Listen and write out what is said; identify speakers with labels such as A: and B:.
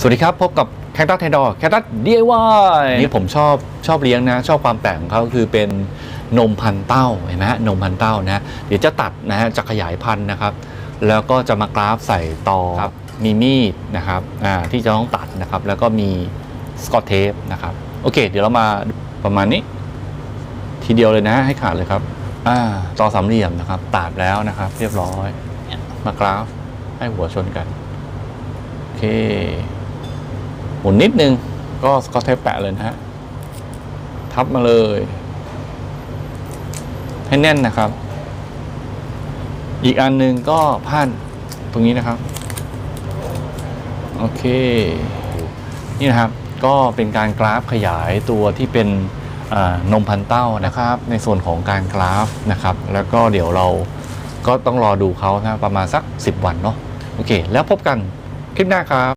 A: สวัสดีครับ พบกับแคคตัสไทดอร์แคคตัส DIY นี่ผมชอบชอบเลี้ยงนะ ชอบความแปลกของเขาคือเป็นนมพันเต้าเห็นไหมฮะนมพันเต้านะ เดี๋ยวจะตัดนะฮะจะขยายพันธุ์นะครับ แล้วก็จะมากราฟใส่ตอครับมีมีดนะครับอ่าที่จะต้องตัดนะครับ แล้วก็มีสกอตเทปนะครับ โอเค เดี๋ยวเรามาประมาณนี้ ทีเดียวเลยนะให้ขาดเลยครับอ่าตอสามเหลี่ยมนะครับ ตัดแล้วนะครับ เรียบร้อย มากราฟให้หัวชนกัน โอเคห มุนนิดนึง ก็สกอตเทปแปะเลยนะฮะ ทับมาเลย ให้แน่นนะครับ อีกอันหนึ่งก็พันตรงนี้นะครับ โอเค นี่นะครับ ก็เป็นการกราฟขยายตัวที่เป็นนมพันเต้านะครับ ในส่วนของการกราฟนะครับ แล้วก็เดี๋ยวเราก็ต้องรอดูเขานะประมาณสัก 10 วันเนาะโอเค แล้วพบกันคลิปหน้าครับ